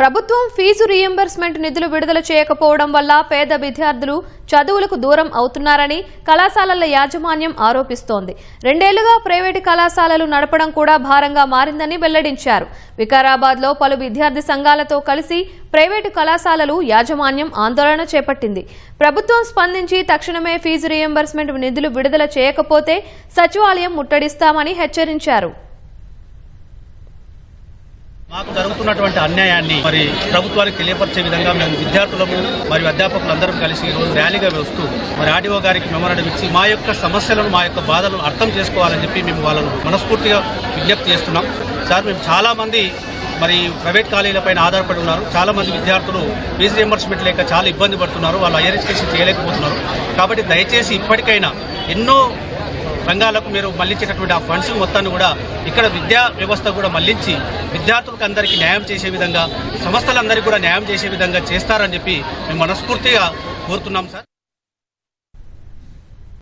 ప్రభుత్వం fee reimbursement నిధులు విడుదల చేయకపోవడం వల్ల పేద విద్యార్థులు చదువులకు దూరం అవుతున్నారని కళాశాలల యాజమాన్యం ఆరోపిస్తోంది. రెండేళ్ళుగా ప్రైవేటు కళాశాలలు నడపడం కూడా భారంగా మారిందని వెల్లడించారు. వికారాబాద్లో పలు విద్యార్థి సంఘాలతో కలిసి ప్రైవేటు కళాశాలలు యాజమాన్యం ఆందోళన చేపట్టింది. ప్రభుత్వం స్పందించి తక్షణమే ఫీజు రీఎంబర్స్మెంట్ నిధులు విడుదల చేయకపోతే సచివాలయం ముట్టడిస్తామని హెచ్చరించారు. మాకు జరుగుతున్నటువంటి అన్యాయాన్ని మరి ప్రభుత్వానికి తెలియపరిచే విధంగా మేము విద్యార్థులము మరియు అధ్యాపకులందరం కలిసి ఈరోజు ర్యాలీగా వస్తూ మరి ఆర్డీఓ గారికి మెమోరాండం ఇచ్చి మా యొక్క సమస్యలను మా యొక్క బాధలను అర్థం చేసుకోవాలని చెప్పి మేము వాళ్ళను మనస్ఫూర్తిగా విజ్ఞప్తి చేస్తున్నాం. సార్ మేము చాలామంది మరి ప్రైవేట్ కాలేజీలపైన ఆధారపడి ఉన్నారు. చాలా మంది విద్యార్థులు ఫీజు రియంబర్స్మెంట్ లేక చాలా ఇబ్బంది పడుతున్నారు. వాళ్ళు హైయర్ ఎడ్యుకేషన్ చేయలేకపోతున్నారు. కాబట్టి దయచేసి ఇప్పటికైనా ఎన్నో రంగాలకు మీరు మళ్ళించేటటువంటి ఆ ఫండ్స్ మొత్తాన్ని కూడా ఇక్కడ విద్యా వ్యవస్థ కూడా మళ్ళించి విద్యార్థులకు అందరికీ న్యాయం చేసే విధంగా సంస్థలందరికీ కూడా న్యాయం చేసే విధంగా చేస్తారని చెప్పి మేము మనస్ఫూర్తిగా కోరుతున్నాం సార్.